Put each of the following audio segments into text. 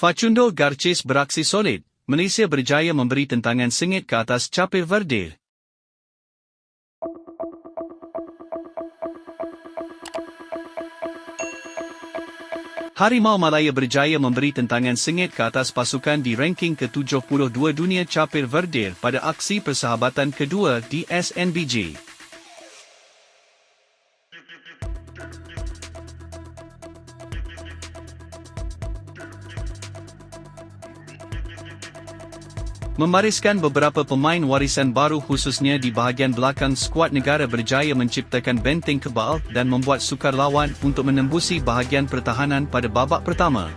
Facundo Garces beraksi solid, Malaysia berjaya memberi tentangan sengit ke atas Cape Verde. Harimau Malaya berjaya memberi tentangan sengit ke atas pasukan di ranking ke-72 dunia Cape Verde pada aksi persahabatan kedua di SNBG. Memariskan beberapa pemain warisan baru khususnya di bahagian belakang skuad negara berjaya menciptakan benteng kebal dan membuat sukar lawan untuk menembusi bahagian pertahanan pada babak pertama.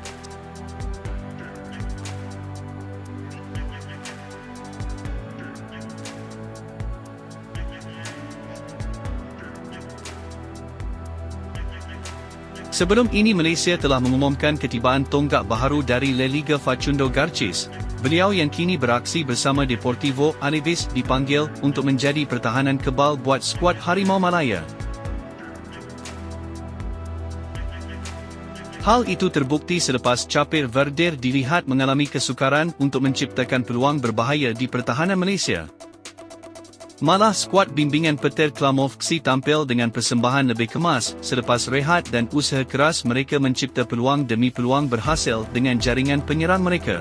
Sebelum ini Malaysia telah mengumumkan ketibaan tonggak baharu dari La Liga Facundo Garcis, Beliau yang kini beraksi bersama Deportivo Alaves dipanggil untuk menjadi pertahanan kebal buat skuad Harimau Malaya. Hal itu terbukti selepas Capir Verde dilihat mengalami kesukaran untuk menciptakan peluang berbahaya di pertahanan Malaysia. Malah skuad bimbingan Peter Klamovksi tampil dengan persembahan lebih kemas selepas rehat dan usaha keras mereka mencipta peluang demi peluang berhasil dengan jaringan penyerang mereka.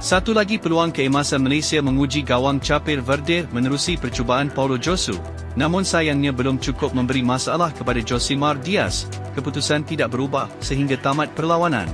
Satu lagi peluang keemasan Malaysia menguji gawang Capir Verde menerusi percubaan Paulo Josu, namun sayangnya belum cukup memberi masalah kepada Josimar Diaz, keputusan tidak berubah sehingga tamat perlawanan.